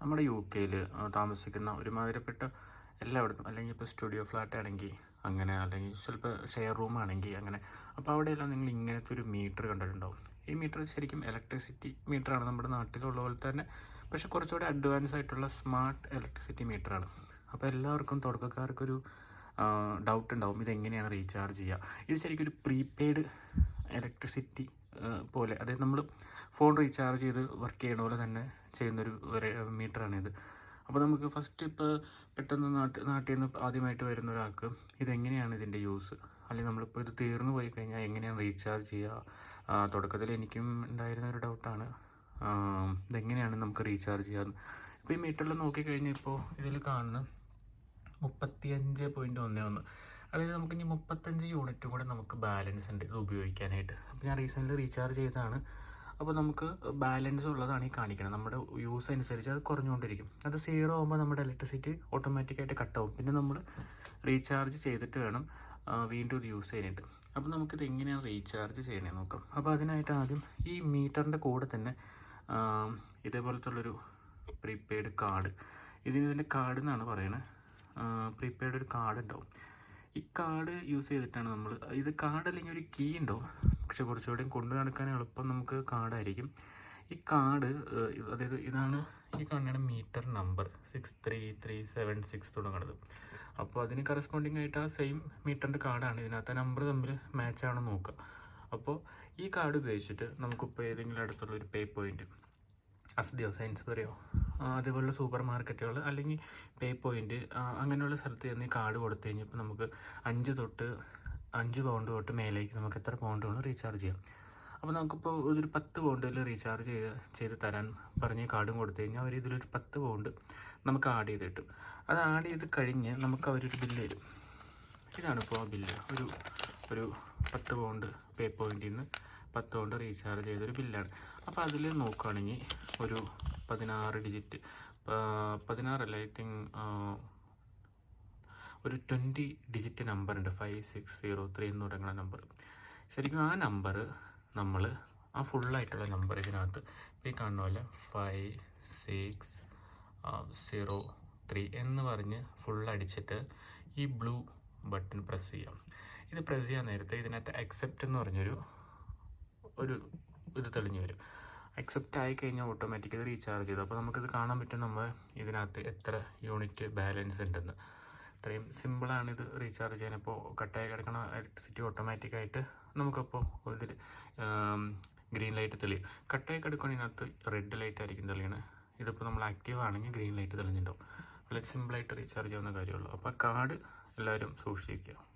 നമ്മുടെ യു കെയിൽ താമസിക്കുന്ന ഒരുമാതിരിപ്പെട്ട എല്ലായിടത്തും അല്ലെങ്കിൽ ഇപ്പോൾ സ്റ്റുഡിയോ ഫ്ലാറ്റ് ആണെങ്കിൽ അങ്ങനെ അല്ലെങ്കിൽ ചിലപ്പോൾ ഷെയർ റൂം ആണെങ്കിൽ അങ്ങനെ. അപ്പോൾ അവിടെയെല്ലാം നിങ്ങൾ ഇങ്ങനത്തെ ഒരു മീറ്റർ കണ്ടിട്ടുണ്ടാവും. ഈ മീറ്റർ ശരിക്കും ഇലക്ട്രിസിറ്റി മീറ്ററാണ് നമ്മുടെ നാട്ടിലുള്ള പോലെ തന്നെ പക്ഷേ കുറച്ചുകൂടി അഡ്വാൻസ് ആയിട്ടുള്ള സ്മാർട്ട് ഇലക്ട്രിസിറ്റി മീറ്ററാണ് അപ്പോൾ എല്ലാവർക്കും തുടക്കക്കാർക്കൊരു ഡൗട്ട് ഉണ്ടാവും ഇതെങ്ങനെയാണ് റീചാർജ് ചെയ്യുക? ഇത് ശരിക്കും ഒരു പ്രീപെയ്ഡ് ഇലക്ട്രിസിറ്റി പോലെ. അതായത് നമ്മൾ ഫോൺ റീചാർജ് ചെയ്ത് വർക്ക് ചെയ്യണ പോലെ തന്നെ ചെയ്യുന്നൊരു മീറ്ററാണിത് അപ്പോൾ നമുക്ക് ഫസ്റ്റ് ഇപ്പോൾ പെട്ടെന്ന് നാട്ടിൽ നാട്ടിൽ നിന്ന് ആദ്യമായിട്ട് വരുന്ന ഒരാൾക്ക് ഇതെങ്ങനെയാണ് ഇതിന്റെ യൂസ് അല്ലെങ്കിൽ നമ്മളിപ്പോൾ ഇത് തീർന്നു പോയി കഴിഞ്ഞാൽ എങ്ങനെയാണ് റീചാർജ് ചെയ്യുക തുടക്കത്തിൽ എനിക്കും ഉണ്ടായിരുന്ന ഒരു ഡൗട്ടാണ് ഇതെങ്ങനെയാണ് നമുക്ക് റീചാർജ് ചെയ്യാമെന്ന് ഇപ്പോൾ ഈ മീറ്ററിൽ നോക്കിക്കഴിഞ്ഞാൽ ഇപ്പോൾ ഇതിൽ കാണുന്ന മുപ്പത്തിയഞ്ച് പോയിന്റ് ഒന്ന് ഒന്ന്. അതായത് നമുക്ക് ഇനി മുപ്പത്തഞ്ച് യൂണിറ്റും കൂടെ നമുക്ക് ബാലൻസ് ഉണ്ട് ഇത് ഉപയോഗിക്കാനായിട്ട്. അപ്പോൾ ഞാൻ റീസെന്റ്ലി റീചാർജ് ചെയ്തതാണ്. അപ്പോൾ നമുക്ക് ബാലൻസ് ഉള്ളതാണ് ഈ കാണിക്കണം നമ്മുടെ യൂസ് അനുസരിച്ച് അത് കുറഞ്ഞുകൊണ്ടിരിക്കും. അത് സീറോ ആകുമ്പോൾ നമ്മുടെ ഇലക്ട്രിസിറ്റി ഓട്ടോമാറ്റിക്കായിട്ട് കട്ടാവും പിന്നെ നമ്മൾ റീചാർജ് ചെയ്തിട്ട് വേണം വീണ്ടും ഇത് യൂസ് ചെയ്യാനായിട്ട്. അപ്പോൾ നമുക്കിത് എങ്ങനെയാണ് റീചാർജ് ചെയ്യണേ നോക്കാം. അപ്പോൾ അതിനായിട്ട് ആദ്യം ഈ മീറ്ററിന്റെ കൂടെ തന്നെ ഇതേപോലത്തുള്ളൊരു പ്രീപെയ്ഡ് കാർഡ് ഇതിന് ഇതിന്റെ കാർഡ് എന്നാണ് പറയണത് പ്രീപെയ്ഡ് ഒരു കാർഡ് ഉണ്ടാവും. ഈ കാർഡ് യൂസ് ചെയ്തിട്ടാണ് നമ്മൾ ഇത് കാർഡ് അല്ലെങ്കിൽ ഒരു കീ ഉണ്ടോ? പക്ഷെ കുറച്ചുകൂടി കൊണ്ടു നടക്കാൻ എളുപ്പം നമുക്ക് കാർഡായിരിക്കും. ഈ കാർഡ് അതായത് ഇതാണ് ഈ കാണുന്ന meter number six three three seven six തുടങ്ങുന്നത്. അപ്പോൾ അതിന് കറസ്പോണ്ടിങ് ആയിട്ട് ആ സെയിം മീറ്ററിന്റെ കാർഡാണ്. ഇതിനകത്ത് നമ്പർ തമ്മിൽ മാച്ച് ആണോ നോക്കുക. അപ്പോൾ ഈ കാർഡ് ഉപയോഗിച്ചിട്ട് നമുക്കിപ്പോൾ ഏതെങ്കിലും അടുത്തുള്ള ഒരു പേ പോയിന്റ് പോയിന്റ് സയൻസ് സയൻസ്ബറിയോ അതേപോലുള്ള സൂപ്പർ മാർക്കറ്റുകൾ അല്ലെങ്കിൽ പേ പോയിന്റ് അങ്ങനെയുള്ള സ്ഥലത്ത് ചെന്ന് ഈ കാർഡ് കൊടുത്തു കഴിഞ്ഞപ്പോൾ നമുക്ക് അഞ്ച് തൊട്ട് അഞ്ച് പൗണ്ട് തൊട്ട് മേലേക്ക് നമുക്ക് എത്ര പൗണ്ട് വേണം റീചാർജ് ചെയ്യാം. അപ്പോൾ നമുക്കിപ്പോൾ ഒരു പത്ത് പൗണ്ടിൽ റീചാർജ് ചെയ്ത് ചെയ്ത് തരാൻ പറഞ്ഞ് കാർഡും കൊടുത്തു കഴിഞ്ഞാൽ അവർ ഇതിലൊരു പത്ത് പൗണ്ട് നമുക്ക് ആഡ് ചെയ്ത് കിട്ടും. അത് ആഡ് ചെയ്ത് കഴിഞ്ഞ് നമുക്ക് അവരൊരു ബില്ല് തരും. ഇതാണ് ഇപ്പോൾ ബില്ല് ഒരു ഒരു പത്ത് പൗണ്ട് പേ പോയിന്റിൽ നിന്ന് പത്ത് പൗണ്ട് റീചാർജ് ചെയ്തൊരു ബില്ലാണ് അപ്പോൾ അതിൽ നോക്കുകയാണെങ്കിൽ ഒരു പതിനാറ് ഡിജിറ്റ് പതിനാറല്ല ഐ തിങ്ക് ഒരു ട്വന്റി ഡിജിറ്റ് നമ്പർ ഉണ്ട്. ഫൈവ് സിക്സ് സീറോ ത്രീ എന്ന് തുടങ്ങുന്ന നമ്പർ ശരിക്കും ആ നമ്പർ നമ്മൾ ആ ഫുള്ളായിട്ടുള്ള നമ്പർ ഇതിനകത്ത് ഈ കാണുന്ന പോലെ ഫൈവ് സിക്സ് സീറോ ത്രീ എന്ന് പറഞ്ഞ് ഫുൾ അടിച്ചിട്ട് ഈ ബ്ലൂ ബട്ടൺ പ്രസ് ചെയ്യാം. ഇത് പ്രസ് ചെയ്യാൻ നേരത്തെ ഇതിനകത്ത് അക്സെപ്റ്റ് എന്ന് പറഞ്ഞൊരു ഒരു ഇത് തെളിഞ്ഞു വരും. അക്സെപ്റ്റ് ആയി കഴിഞ്ഞാൽ ഓട്ടോമാറ്റിക്കലി റീചാർജ് ചെയ്തു. അപ്പോൾ നമുക്കിത് കാണാൻ പറ്റും നമ്മൾ ഇതിനകത്ത് എത്ര യൂണിറ്റ് ബാലൻസ് ഉണ്ടെന്ന്. ഇത്രയും സിമ്പിളാണ് ഇത് റീചാർജ് ചെയ്യാൻ. അപ്പോൾ കട്ടായി കിടക്കണ ഇലക്ട്രിസിറ്റി ഓട്ടോമാറ്റിക്കായിട്ട് നമുക്കപ്പോൾ ഇതിൽ ഗ്രീൻ ലൈറ്റ് തെളിയും. കട്ടായി കിടക്കുകയാണെങ്കിൽ റെഡ് ലൈറ്റ് ആയിരിക്കും തെളിയണേ. ഇതിപ്പോൾ നമ്മൾ ആക്റ്റീവ് ആണെങ്കിൽ ഗ്രീൻ ലൈറ്റ് തെളിഞ്ഞിട്ടുണ്ടാവും. വളരെ സിമ്പിളായിട്ട് റീചാർജ് ചെയ്യുന്ന കാര്യമുള്ളൂ അപ്പോൾ കാർഡ് എല്ലാവരും സൂക്ഷിക്കുക